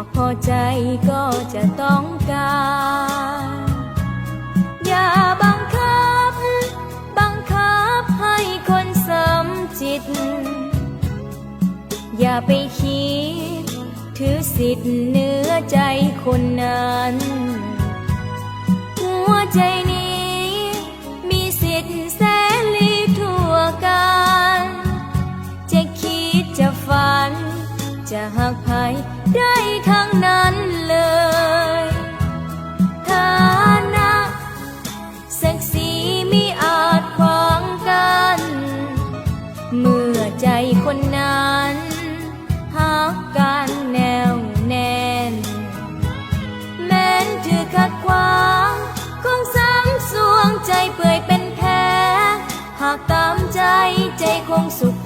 ก็จะต้องการ อย่าบังคับ บังคับให้คนสมจิต อย่าไปคิด ถือสิทธิ์เนื้อใจคนนั้น หัวใจ ทั้งนั้นเลยฐานะศักดิ์ศรีมิอาจขวางกัน เมื่อใจคนนั้นหักกันแนวแน่น แม้นถือขัดขวางคงซ้ำสวงใจเปื่อยเป็นแผลหากตามใจใจคงสุข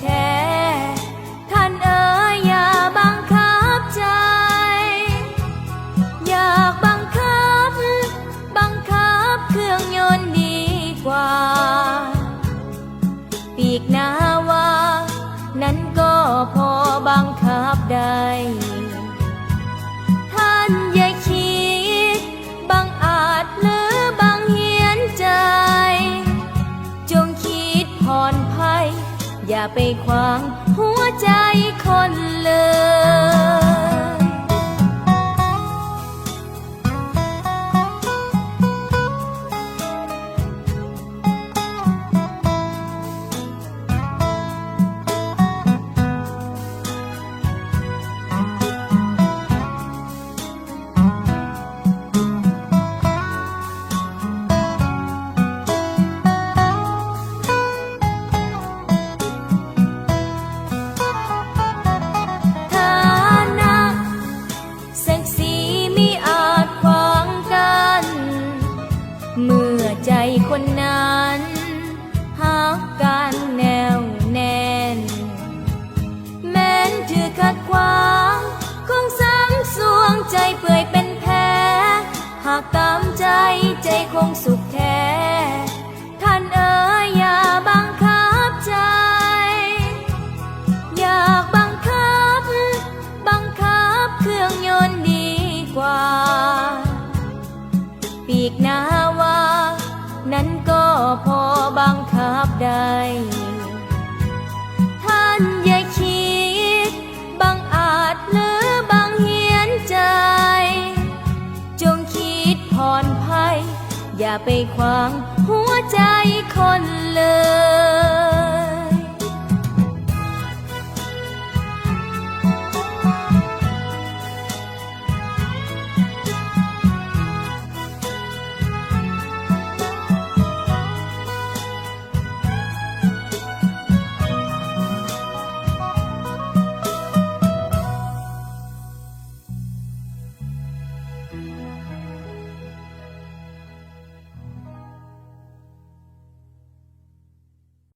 อย่าไปขวางหัวใจคนเลยากตามใจใจคงสุขแท้ ท่านเอ๋ยอย่าบังคับใจ อยากบังคับ บังคับเครื่องยนต์ดีกว่า ปีกนาวา นั้นก็พอบังคับได้ อย่าไปขวางหัวใจคนเลย